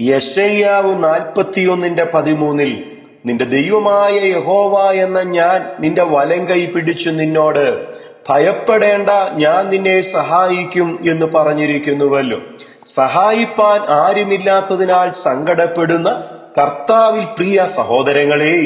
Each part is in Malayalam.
യശയ്യാവ് നാൽപ്പത്തിയൊന്നിന്റെ പതിമൂന്നിൽ നിന്റെ ദൈവമായ യഹോവ എന്ന ഞാൻ നിന്റെ വലം കൈ പിടിച്ചു നിന്നോട് ഭയപ്പെടേണ്ട ഞാൻ നിന്നെ സഹായിക്കും എന്ന് പറഞ്ഞിരിക്കുന്നുവല്ലോ. സഹായിപ്പാൻ ആരുമില്ലാത്തതിനാൽ സങ്കടപ്പെടുന്ന കർത്താവിൽ പ്രിയ സഹോദരങ്ങളെ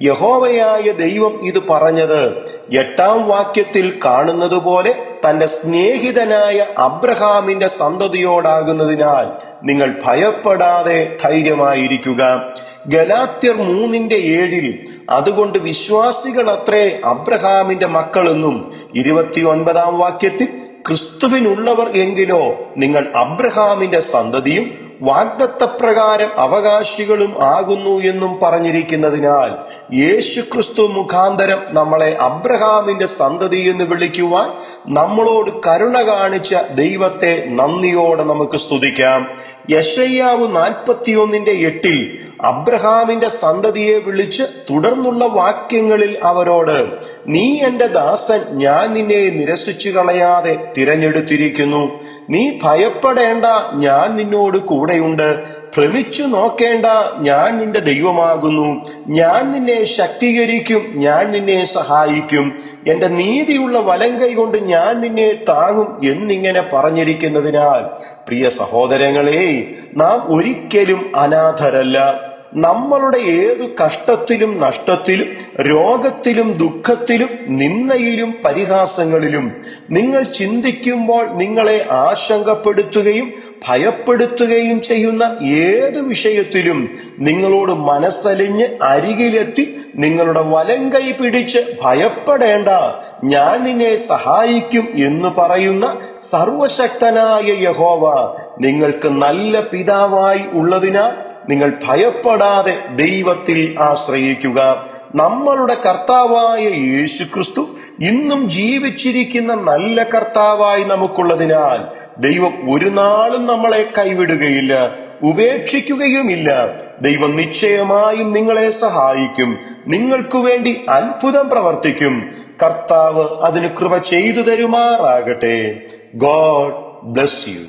യഹോവയായ ദൈവം ഇത് പറഞ്ഞത് എട്ടാം വാക്യത്തിൽ കാണുന്നത് പോലെ തന്റെ സ്നേഹിതനായ അബ്രഹാമിന്റെ സന്തതിയോടാകുന്നതിനാൽ നിങ്ങൾ ഭയപ്പെടാതെ ധൈര്യമായിരിക്കുക. ഗലാത്യർ മൂന്നിന്റെ ഏഴിൽ അതുകൊണ്ട് വിശ്വാസികൾ അത്രേ അബ്രഹാമിന്റെ മക്കളെന്നും ഇരുപത്തിയൊൻപതാം വാക്യത്തിൽ ക്രിസ്തുവിനുള്ളവർ എങ്കിലോ നിങ്ങൾ അബ്രഹാമിന്റെ സന്തതിയും വാഗ്ദത്തപ്രകാരം അവകാശികളും ആകുന്നു എന്നും പറഞ്ഞിരിക്കുന്നതിനാൽ യേശുക്രിസ്തു മുഖാന്തരം നമ്മളെ അബ്രഹാമിന്റെ സന്തതി എന്ന് വിളിക്കുവാൻ നമ്മളോട് കരുണ കാണിച്ച ദൈവത്തെ നന്ദിയോടെ നമുക്ക് സ്തുതിക്കാം. യശയ്യാവ് നാൽപ്പത്തിയൊന്നിന്റെ എട്ടിൽ അബ്രഹാമിന്റെ സന്തതിയെ വിളിച്ച് തുടർന്നുള്ള വാക്യങ്ങളിൽ അവരോട് നീ എന്റെ ദാസൻ ഞാൻ നിന്നെ നിരസിച്ചു കളയാതെ തിരഞ്ഞെടുത്തിരിക്കുന്നു. നീ ഭയപ്പെടേണ്ട ഞാൻ നിന്നോട് കൂടെയുണ്ട്. ഭ്രമിച്ചു നോക്കേണ്ട ഞാൻ നിന്റെ ദൈവമാകുന്നു. ഞാൻ നിന്നെ ശക്തീകരിക്കും ഞാൻ നിന്നെ സഹായിക്കും. എന്റെ നീതിയുള്ള വലങ്കൈ കൊണ്ട് ഞാൻ നിന്നെ താങ്ങും എന്നിങ്ങനെ പറഞ്ഞിരിക്കുന്നതിനാൽ പ്രിയ സഹോദരങ്ങളെ നാം ഒരിക്കലും അനാഥരല്ല. നമ്മളുടെ ഏതു കഷ്ടത്തിലും നഷ്ടത്തിലും രോഗത്തിലും ദുഃഖത്തിലും നിന്നയിലും പരിഹാസങ്ങളിലും നിങ്ങൾ ചിന്തിക്കുമ്പോൾ നിങ്ങളെ ആശങ്കപ്പെടുത്തുകയും ഭയപ്പെടുത്തുകയും ചെയ്യുന്ന ഏത് വിഷയത്തിലും നിങ്ങളോട് മനസ്സലിഞ്ഞ് അരികിലെത്തി നിങ്ങളുടെ വലം കൈ പിടിച്ച് ഭയപ്പെടേണ്ട ഞാൻ നിന്നെ സഹായിക്കും എന്ന് പറയുന്ന സർവശക്തനായ യഹോവ നിങ്ങൾക്ക് നല്ല പിതാവായി ഉള്ളതിനാൽ നിങ്ങൾ ഭയപ്പെടാതെ ദൈവത്തിൽ ആശ്രയിക്കുക. നമ്മളുടെ കർത്താവായ യേശുക്രിസ്തു ഇന്നും ജീവിച്ചിരിക്കുന്ന നല്ല കർത്താവായി നമുക്കുള്ളതിനാൽ ദൈവം ഒരു നാളും നമ്മളെ കൈവിടുകയില്ല ഉപേക്ഷിക്കുകയുമില്ല. ദൈവം നിശ്ചയമായും നിങ്ങളെ സഹായിക്കും നിങ്ങൾക്കു വേണ്ടി അത്ഭുതം പ്രവർത്തിക്കും. കർത്താവ് അതിന് കൃപ ചെയ്തു തരുമാറാകട്ടെ. God bless you.